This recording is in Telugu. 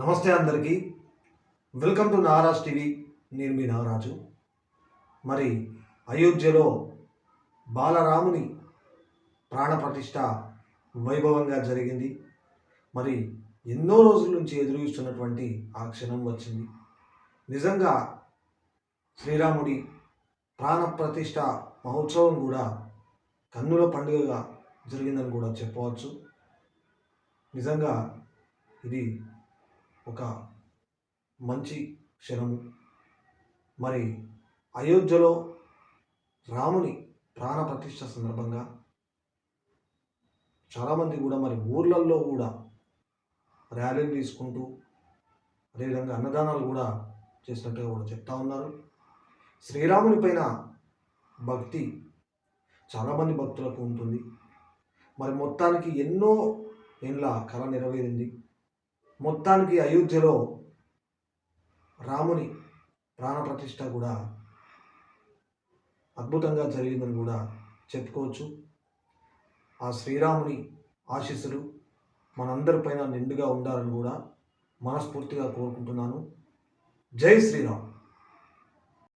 నమస్తే అందరికీ. వెల్కమ్ టు నారాజ్ టీవీ నేను మీ నాగరాజు. మరి అయోధ్యలో బాలరాముని ప్రాణప్రతిష్ఠ వైభవంగా జరిగింది. మరి ఎన్నో రోజుల నుంచి ఎదురు చూస్తున్నటువంటి ఆ క్షణం వచ్చింది. నిజంగా శ్రీరాముడి ప్రాణప్రతిష్ఠ మహోత్సవం కూడా కన్నుల పండుగగా జరిగిందని కూడా చెప్పవచ్చు. నిజంగా ఇది ఒక మంచి క్షణము మరి అయోధ్యలో రాముని ప్రాణ ప్రతిష్ట సందర్భంగా చాలామంది కూడా మరి ఊర్లల్లో కూడా ర్యాలీలు తీసుకుంటూ అదేవిధంగా అన్నదానాలు కూడా చేసినట్టుగా కూడా చెప్తా ఉన్నారు. శ్రీరాముని పైన భక్తి చాలామంది భక్తులకు ఉంటుంది. మరి మొత్తానికి ఎన్నో ఏళ్ళ కళ నెరవేరింది. మొత్తానికి అయోధ్యలో రాముని ప్రాణప్రతిష్ఠ కూడా అద్భుతంగా జరిగిందని కూడా చెప్పుకోవచ్చు. ఆ శ్రీరాముని ఆశీస్సులు మనందరిపైన నిండుగా ఉండాలని కూడా మనస్ఫూర్తిగా కోరుకుంటున్నాను. జై శ్రీరామ్.